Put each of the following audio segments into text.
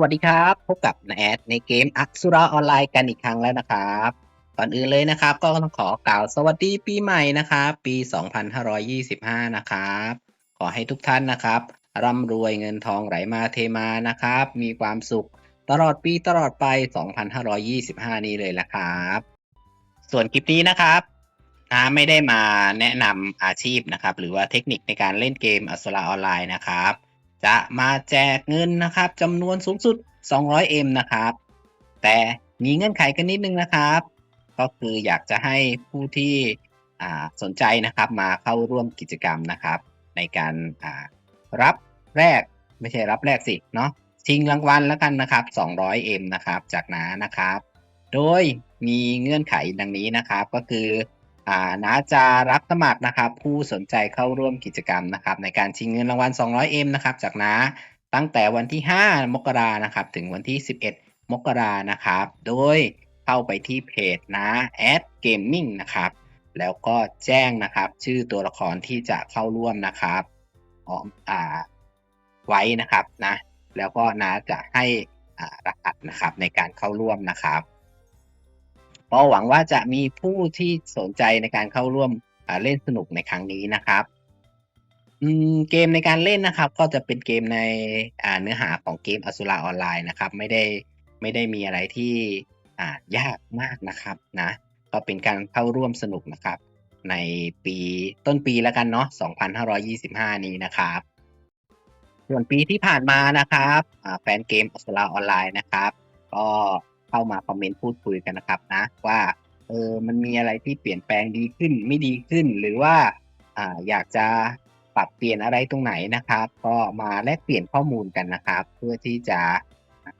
วัสดีครับ พบกับนาแอดในเกมอักสุราออนไลน์กันอีกครั้งแล้วนะครับก่อนอื่นเลยนะครับ ก็ต้องขอกล่าวสวัสดีปีใหม่นะครับ ปี 2525 นะครับ ขอให้ทุกท่านนะครับ ร่ำรวยเงินทองไหลมาเทมานะครับ มีความสุขตลอดปีตลอดไป 2525 นี้เลยละครับ ส่วนคลิปนี้นะครับนะไม่ได้มาแนะนำอาชีพนะครับ หรือว่าเทคนิคในการเล่นเกมอัสราออนไลน์นะครับ จะมาแจกเงินนะครับจำนวนสูงสุด 200M นะครับ แต่มีเงื่อนไขกันนิดนึงนะครับ ก็คืออยากจะให้ผู้ที่สนใจนะครับมาเข้าร่วมกิจกรรมนะครับ ในการรับแรกไม่ใช่รับแรกสิเนาะชิงรางวัลแล้วกันนะครับ 200M นะครับจากน้านะครับ โดยมีเงื่อนไขดังนี้นะครับก็คือ อ่าน้าจะรับสมัครนะครับ ผู้สนใจเข้าร่วมกิจกรรมนะครับ ในการชิงเงินรางวัล 200M นะครับ จากน้าตั้งแต่วันที่ 5 มกรานะครับ ถึงวันที่ 11 มกรานะครับ โดยเข้าไปที่เพจนะแอดเกมมิ่งนะครับ แล้วก็แจ้งนะครับ ชื่อตัวละครที่จะเข้าร่วมนะครับออมอ่าไว้นะครับนะ แล้วก็น้าจะให้รหัสนะครับในการเข้าร่วมนะครับ ก็หวังว่าจะมีผู้ที่สนใจในการเข้าร่วมเล่นสนุกในครั้งนี้นะครับเกมในการเล่นนะครับ ก็จะเป็นเกมในเนื้อหาของเกมอสุราออนไลน์นะครับ ไม่ได้ไม่ได้มีอะไรที่ยากมากนะครับนะก็เป็นการเข้าร่วมสนุกนะครับ ในปีต้นปีแล้วกันเนาะ 2525 นี้นะครับ ส่วนปีที่ผ่านมานะครับแฟนเกมอสุราออนไลน์นะครับ ก็ เข้ามาคอมเมนต์พูดคุยกันนะครับนะว่าเออมันมีอะไรที่เปลี่ยนแปลงดีขึ้นไม่ดีขึ้น หรือว่าอ่าอยากจะปรับเปลี่ยนอะไรตรงไหนนะครับ ก็มาแลกเปลี่ยนข้อมูลกันนะครับ เพื่อที่จะ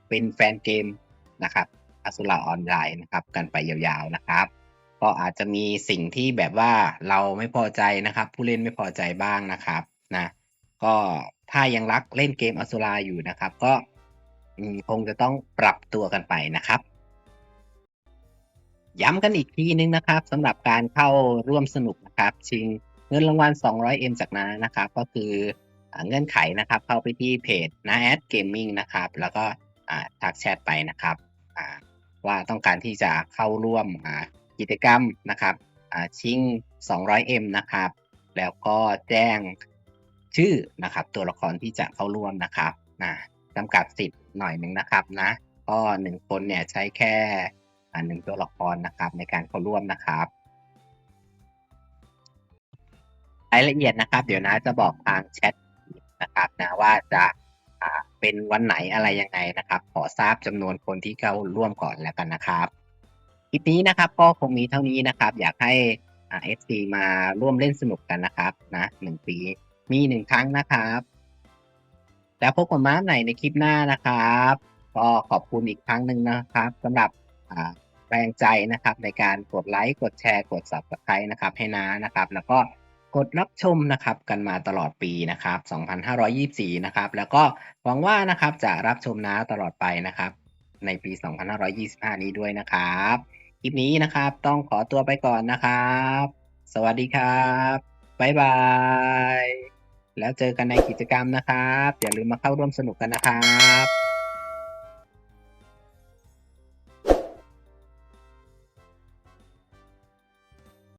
เป็นแฟนเกมนะครับอสุราออนไลน์นะครับ กันไปยาวๆนะครับ ก็อาจจะมีสิ่งที่แบบว่าเราไม่พอใจนะครับ ผู้เล่นไม่พอใจบ้างนะครับนะก็ถ้ายังรักเล่นเกมอสุราอยู่นะครับ ก็ อืมคงจะต้องปรับตัวกันไปนะครับ ย้ำกันอีกทีนึงนะครับสำหรับการเข้าร่วมสนุกนะครับ ชิงเงินรางวัล 200M จากน้านะครับ ก็คือเงื่อนไขนะครับ เข้าไปที่เพจน้าแอดเกมมิ่งนะครับ แล้วก็ทักแชทไปนะครับว่าต้องการที่จะเข้าร่วมกิจกรรมนะครับชิง 200M นะครับ แล้วก็แจ้งชื่อนะครับ ตัวละครที่จะเข้าร่วมนะครับนะ จำกัดสิทธิ์หน่อยหนึ่งนะครับนะก็หนึ่งคนเนี่ยใช้แค่อ่าหนึ่งตัวละครนะครับในการเข้าร่วมนะครับรายละเอียดนะครับ เดี๋ยวนะจะบอกทางแชทนะครับนะว่าจะอ่าเป็นวันไหนอะไรยังไงนะครับ ขอทราบจำนวนคนที่เข้าร่วมก่อนแล้วกันนะครับคลิปนี้นะครับก็คงมีเท่านี้นะครับ อยากให้อ่า FC มาร่วมเล่นสนุกกันนะครับนะหนึ่งปีมีหนึ่งครั้งนะครับ แล้วพบกันมาใหม่ในคลิปหน้านะครับ ก็ขอบคุณอีกครั้งหนึ่งนะครับสำหรับแรงใจนะครับในการกดไลค์ กดแชร์ กด subscribe นะครับ ให้น้านะครับ แล้วก็กดรับชมนะครับกันมาตลอดปีนะครับ 2524 นะครับ แล้วก็หวังว่านะครับจะรับชมน้าตลอดไปนะครับ ในปี 2525 นี้ด้วยนะครับ คลิปนี้นะครับต้องขอตัวไปก่อนนะครับ สวัสดีครับ บ๊ายบาย แล้วเจอกันในกิจกรรมนะครับ อย่าลืมมาเข้าร่วมสนุกกันนะครับ